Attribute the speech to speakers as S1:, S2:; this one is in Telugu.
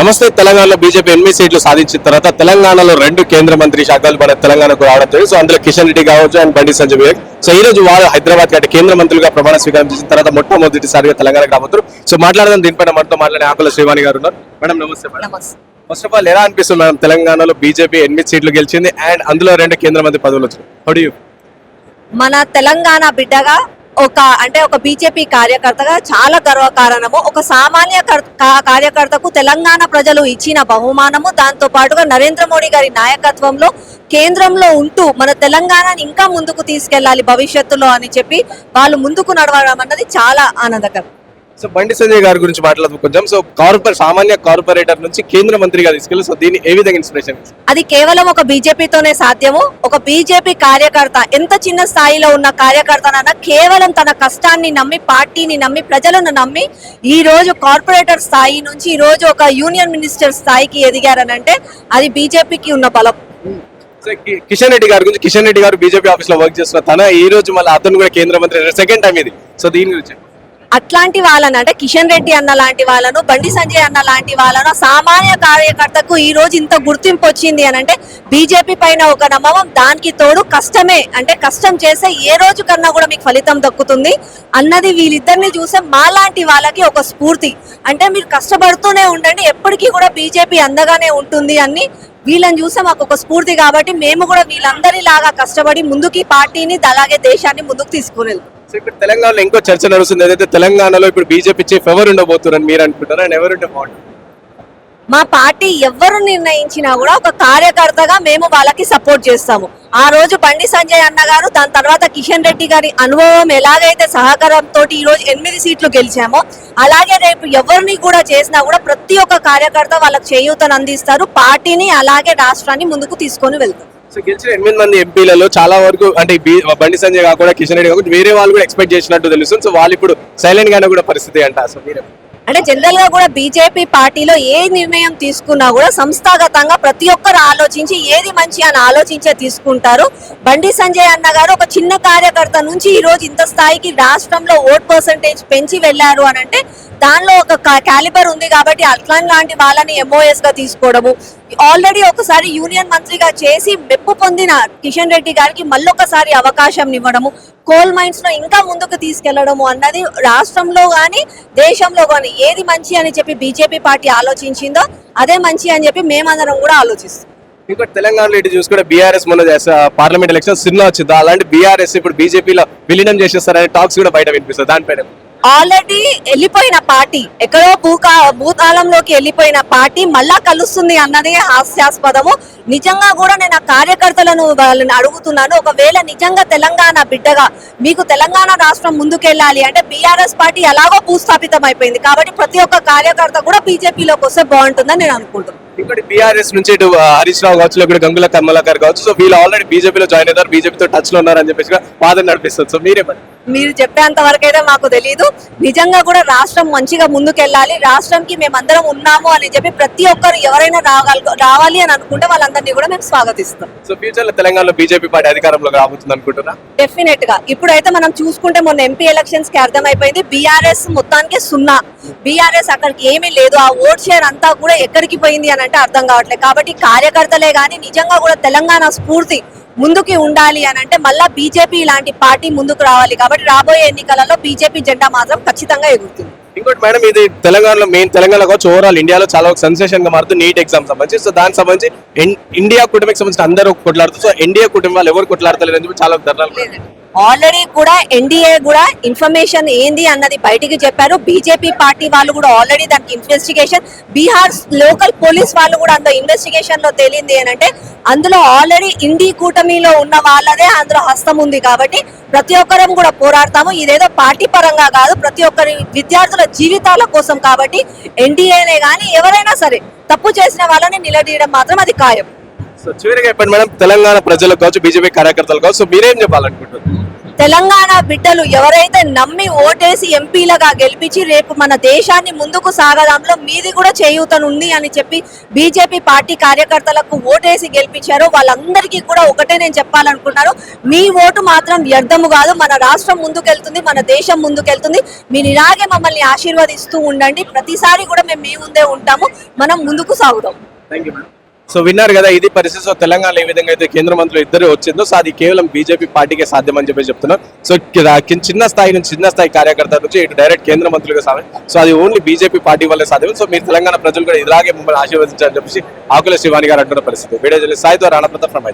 S1: నమస్తే తెలంగాణలో బీజేపీ ఎనిమిది సీట్లు సాధించిన తర్వాత తెలంగాణలో రెండు కేంద్ర మంత్రి శాఖలు మన తెలంగాణకు రావడం. సో అందులో కిషన్ రెడ్డి కావచ్చు అండ్ బండి సంజయ్ వివేక్. సో ఈ రోజు వారు హైదరాబాద్ అంటే కేంద్ర మంత్రులుగా ప్రమాణ స్వీకారం చేసిన తర్వాత మొట్టమొదటిసారిగా తెలంగాణకు రాబోతారు సో మాట్లాడదాం దీనిపైన మనతో మాట్లాడే ఆకుల శ్రీవాణి గారు ఉన్నారు. మేడం నమస్తే మేడం. ఫస్ట్ ఆఫ్ ఆల్ ఎలా అనిపిస్తుంది మేడం తెలంగాణలో బీజేపీ ఎనిమిది సీట్లు గెలిచింది? అండ్ అందులో రెండు కేంద్ర మంత్రి పదవులు వచ్చాయి
S2: మన తెలంగాణ బిడ్డగా ఒక అంటే ఒక బీజేపీ కార్యకర్తగా చాలా గర్వకారణము. ఒక సామాన్య కర్- కా- కార్యకర్తకు తెలంగాణ ప్రజలు ఇచ్చిన బహుమానము దాంతో పాటుగా నరేంద్ర మోడీ గారి నాయకత్వంలో కేంద్రంలో ఉంటూ మన తెలంగాణని ఇంకా ముందుకు తీసుకెళ్ళాలి భవిష్యత్తులో అని చెప్పి వాళ్ళు ముందుకు నడవడం అన్నది చాలా ఆనందకరం.
S1: సో బండి సంజయ్ గారి గురించి మాట్లాడదు కొంచెం. సో కార్పొరేట్ సామాన్య కార్పొరేటర్ నుంచి కేంద్ర మంత్రిగా తీసుకెళ్ళి సో దీన్ని ఏ విధంగా ఇన్స్పిరేషన్
S2: అది కేవలం ఒక బీజేపీతోనే సాధ్యము. ఒక బీజేపీ కార్యకర్త ఎంత చిన్న స్థాయిలో ఉన్న కార్యకర్తనన్నా కేవలం తన కష్టాన్ని నమ్మి పార్టీని నమ్మి ప్రజలను నమ్మి ఈ రోజు కార్పొరేటర్ స్థాయి నుంచి ఈ రోజు ఒక యూనియన్ మినిస్టర్ స్థాయికి ఎదిగారనంటే అది బీజేపీకి ఉన్న బలం.
S1: కిషన్ రెడ్డి గారి గురించి కిషన్ రెడ్డి గారు బీజేపీ ఆఫీస్లో వర్క్ చేస్తున్న తన ఈ రోజు మళ్ళీ అతను కూడా కేంద్ర మంత్రి సెకండ్ టైం ఇది. సో దీని గురించి
S2: అట్లాంటి వాళ్ళని అంటే కిషన్ రెడ్డి అన్న లాంటి వాళ్ళను బండి సంజయ్ అన్న లాంటి వాళ్ళను సామాన్య కార్యకర్తకు ఈ రోజు ఇంత గుర్తింపు వచ్చింది అని అంటే బీజేపీ పైన ఒక నమ్మకం దానికి తోడు కష్టమే. అంటే కష్టం చేస్తే ఏ రోజు కన్నా కూడా మీకు ఫలితం దక్కుతుంది. అన్నది వీళ్ళిద్దరిని చూసే మాలాంటి వాళ్ళకి ఒక స్ఫూర్తి. అంటే మీరు కష్టపడుతూనే ఉండండి ఎప్పటికీ కూడా బీజేపీ అందగానే ఉంటుంది అని వీళ్ళని చూస్తే మాకు ఒక స్ఫూర్తి కాబట్టి మేము కూడా వీళ్ళందరిలాగా కష్టపడి ముందుకి పార్టీని అలాగే దేశాన్ని ముందుకు తీసుకుని
S1: సో ఇప్పుడు తెలంగాణలో ఇంకో చర్చ నడుస్తుంది. ఏదైతే తెలంగాణలో ఇప్పుడు బీజేపీ చీఫ్ ఎవరు ఉండబోతున్నారని మీరు అనుకుంటారా అండ్ ఎవరుంటే బాగుంటుంది
S2: మా పార్టీ ఎవ్వరు నిర్ణయించినా కూడా ఒక కార్యకర్తగా మేము వాళ్ళకి సపోర్ట్ చేస్తాము. ఆ రోజు బండి సంజయ్ అన్న గారు దాని తర్వాత కిషన్ రెడ్డి గారి అనుభవం ఎలాగైతే సహకారంతో ఈ రోజు ఎనిమిది సీట్లు గెలిచామో అలాగే రేపు ఎవరిని కూడా చేసినా కూడా ప్రతి ఒక్క కార్యకర్త వాళ్ళకి చేయూతను అందిస్తారు. పార్టీని అలాగే రాష్ట్రాన్ని ముందుకు తీసుకొని వెళ్తారు.
S1: సో గెలిచిన ఎనిమిది మంది ఎంపీలలో చాలా వరకు అంటే బండి సంజయ్ కాకుండా కిషన్ రెడ్డి కాకుండా వేరే వాళ్ళు కూడా ఎక్స్పెక్ట్ చేసినట్టు తెలుస్తుంది. సో వాళ్ళు ఇప్పుడు సైలెంట్ గానే కూడా పరిస్థితి అంట. సో మీరే
S2: అంటే జనరల్గా కూడా బీజేపీ పార్టీలో ఏ నిర్ణయం తీసుకున్నా కూడా సంస్థాగతంగా ప్రతి ఒక్కరు ఆలోచించి ఏది మంచి అని ఆలోచించే తీసుకుంటారు. బండి సంజయ్ అన్న గారు ఒక చిన్న కార్యకర్త నుంచి ఈ రోజు ఇంత స్థాయికి రాష్ట్రంలో ఓట్ పర్సంటేజ్ పెంచి వెళ్ళారు అని అంటే దానిలో ఒక క్యాలిబర్ ఉంది కాబట్టి అట్లాన్ లాంటి వాళ్ళని ఎంఓఎస్గా తీసుకోవడము. ఆల్రెడీ ఒకసారి యూనియన్ మంత్రిగా చేసి మెప్పు పొందిన కిషన్ రెడ్డి గారికి మళ్ళొకసారి అవకాశం ఇవ్వడము. కోల్ మైన్స్లో ఇంకా ముందుకు తీసుకెళ్ళడము అన్నది రాష్ట్రంలో కానీ దేశంలో కానీ ఏది మంచి అని చెప్పి బీజేపీ పార్టీ ఆలోచించిందో అదే మంచి అని చెప్పి మేమందరం కూడా ఆలోచిస్తాం
S1: ఇంకోటి తెలంగాణలో ఇటు చూసుకుంటే బీఆర్ఎస్ మొన్న పార్లమెంట్ ఎలక్షన్ సిన్న వచ్చింది. అలాంటి బీఆర్ఎస్ ఇప్పుడు బీజేపీలో విలీనం చేసేస్తారనే టాక్స్ కూడా బయట వినిపిస్తుంది దానిపైన
S2: ఆల్రెడీ వెళ్ళిపోయిన పార్టీ ఎక్కడో భూకా భూతాళంలోకి వెళ్ళిపోయిన పార్టీ మళ్ళా కలుస్తుంది అన్నదే హాస్యాస్పదము. నిజంగా కూడా నేను ఆ కార్యకర్తలను వాళ్ళని అడుగుతున్నాను. ఒకవేళ నిజంగా తెలంగాణ బిడ్డగా మీకు తెలంగాణ రాష్ట్రం ముందుకెళ్ళాలి అంటే బీఆర్ఎస్ పార్టీ ఎలాగో భూస్థాపితం అయిపోయింది కాబట్టి ప్రతి ఒక్క కార్యకర్త కూడా బీజేపీలోకి వస్తే బాగుంటుందని నేను అనుకుంటున్నాను.
S1: ఇంకోటి బీఆర్ఎస్ నుంచి ఇటు హరీష్ రావు కావచ్చు లేకపోతే గంగుల కమలాకర్ కావచ్చు. సో వీళ్ళు ఆల్రెడీ బీజేపీలో జాయిన్ అవుతారు బీజేపీతో టచ్లో ఉన్నారు అని చెప్పేసి వాదన నడిపిస్తుంది. సో మీరే
S2: మీరు చెప్పేంత వరకు అయితే మాకు తెలియదు నిజంగా కూడా రాష్ట్రం మంచిగా ముందుకెళ్ళాలి. రాష్ట్రంకి మేమందరం ఉన్నాము అని చెప్పి ప్రతి ఒక్కరు ఎవరైనా రాగల రావాలి అని అనుకుంటే వాళ్ళందరినీ కూడా మేము స్వాగతిస్తాం.
S1: సో ఫ్యూచర్లో తెలంగాణలో బీజేపీ పార్టీ అధికారంలోకి రాబోతుంది అనుకుంటున్నా
S2: డెఫినెట్గా. ఇప్పుడైతే మనం చూసుకుంటే మొన్న ఎంపీ ఎలక్షన్స్కి అర్థమైపోయింది. బీఆర్ఎస్ మొత్తానికి సున్నా. బీఆర్ఎస్ అక్కడికి ఏమీ లేదు. ఆ ఓట్ షేర్ అంతా కూడా ఎక్కడికి పోయింది అని అంటే అర్థం కావట్లేదు. కాబట్టి కార్యకర్తలే గాని నిజంగా కూడా తెలంగాణ స్ఫూర్తి ముందుకి ఉండాలి అని అంటే మళ్ళా బీజేపీ లాంటి పార్టీ ముందుకు రావాలి. కాబట్టి రాబోయే ఎన్నికలలో బీజేపీ జెండా మాత్రం ఖచ్చితంగా ఎగురుతుంది.
S1: ఇంకోటి మేడం ఇది తెలంగాణలో మెయిన్ తెలంగాణ కావచ్చు ఓవరాల్ ఇండియాలో చాలా ఒక సెన్సేషన్గా మారుతుంది నీట్ ఎగ్జామ్ సంబంధించి. సో దానికి సంబంధించి ఇండియా కూటమికి సంబంధించి అందరూ కొట్లాడుతూ సో ఇండియా వాళ్ళు ఎవరు కొట్లాడతలేరు అని చెప్పి చాలా ధర్నాలు
S2: ఆల్రెడీ కూడా ఎన్డీఏ కూడా ఇన్ఫర్మేషన్ ఏంది అన్నది బయటికి చెప్పారు. బీజేపీ పార్టీ వాళ్ళు కూడా ఆల్రెడీ దానికి ఇన్వెస్టిగేషన్ బీహార్ లోకల్ పోలీస్ వాళ్ళు కూడా అంత ఇన్వెస్టిగేషన్లో తేలింది అంటే అందులో ఆల్రెడీ ఇండి కూటమిలో ఉన్న వాళ్ళదే అందులో హస్తం ఉంది కాబట్టి ప్రతి ఒక్కరం కూడా పోరాడతాము. ఇదేదో పార్టీ పరంగా కాదు ప్రతి ఒక్కరి విద్యార్థుల జీవితాల కోసం కాబట్టి ఎన్డీఏనే కానీ ఎవరైనా సరే తప్పు చేసిన వాళ్ళని నిలదీయడం మాత్రం అది ఖాయం.
S1: సో చివరిగా చెప్పండి మేడం తెలంగాణ ప్రజలకు కావచ్చు బీజేపీ కార్యకర్తలు కావచ్చు సో మీరేం చెప్పాలనుకుంటున్నారు?
S2: తెలంగాణ బిడ్డలు ఎవరైతే నమ్మి ఓటేసి ఎంపీలుగా గెలిపించి రేపు మన దేశాన్ని ముందుకు సాగడంలో మీది కూడా చేయూతనుంది అని చెప్పి బీజేపీ పార్టీ కార్యకర్తలకు ఓటేసి గెలిపించారో వాళ్ళందరికీ కూడా ఒకటే నేను చెప్పాలనుకున్నాను. మీ ఓటు మాత్రం వ్యర్థము కాదు. మన రాష్ట్రం ముందుకెళ్తుంది మన దేశం ముందుకెళ్తుంది. మీరు ఇలాగే మమ్మల్ని ఆశీర్వదిస్తూ ఉండండి. ప్రతిసారి కూడా మేము మీ ముందే ఉంటాము. మనం ముందుకు సాగుదాం.
S1: థ్యాంక్ యూ సో విన్నారు కదా ఇది పరిస్థితి. సో తెలంగాణ ఏ విధంగా అయితే కేంద్ర మంత్రులు ఇద్దరు వచ్చిందో సో అది కేవలం బీజేపీ పార్టీకే సాధ్యమని చెప్పి చెప్తున్నారు. సో చిన్న స్థాయి నుంచి చిన్న స్థాయి కార్యకర్త నుంచి ఇటు డైరెక్ట్ కేంద్ర మంత్రులుగా సాధ్యం. సో అది ఓన్లీ బీజేపీ పార్టీ వల్లే సాధ్యం సో మీరు తెలంగాణ ప్రజలు కూడా ఇలాగే మమ్మల్ని ఆశీర్వదించాలని చెప్పేసి ఆకుల శివాని గారు అంటున్న పరిస్థితి. వీడియో సాయి ద్వారా రాణప్రతాప్ ఫ్రమ్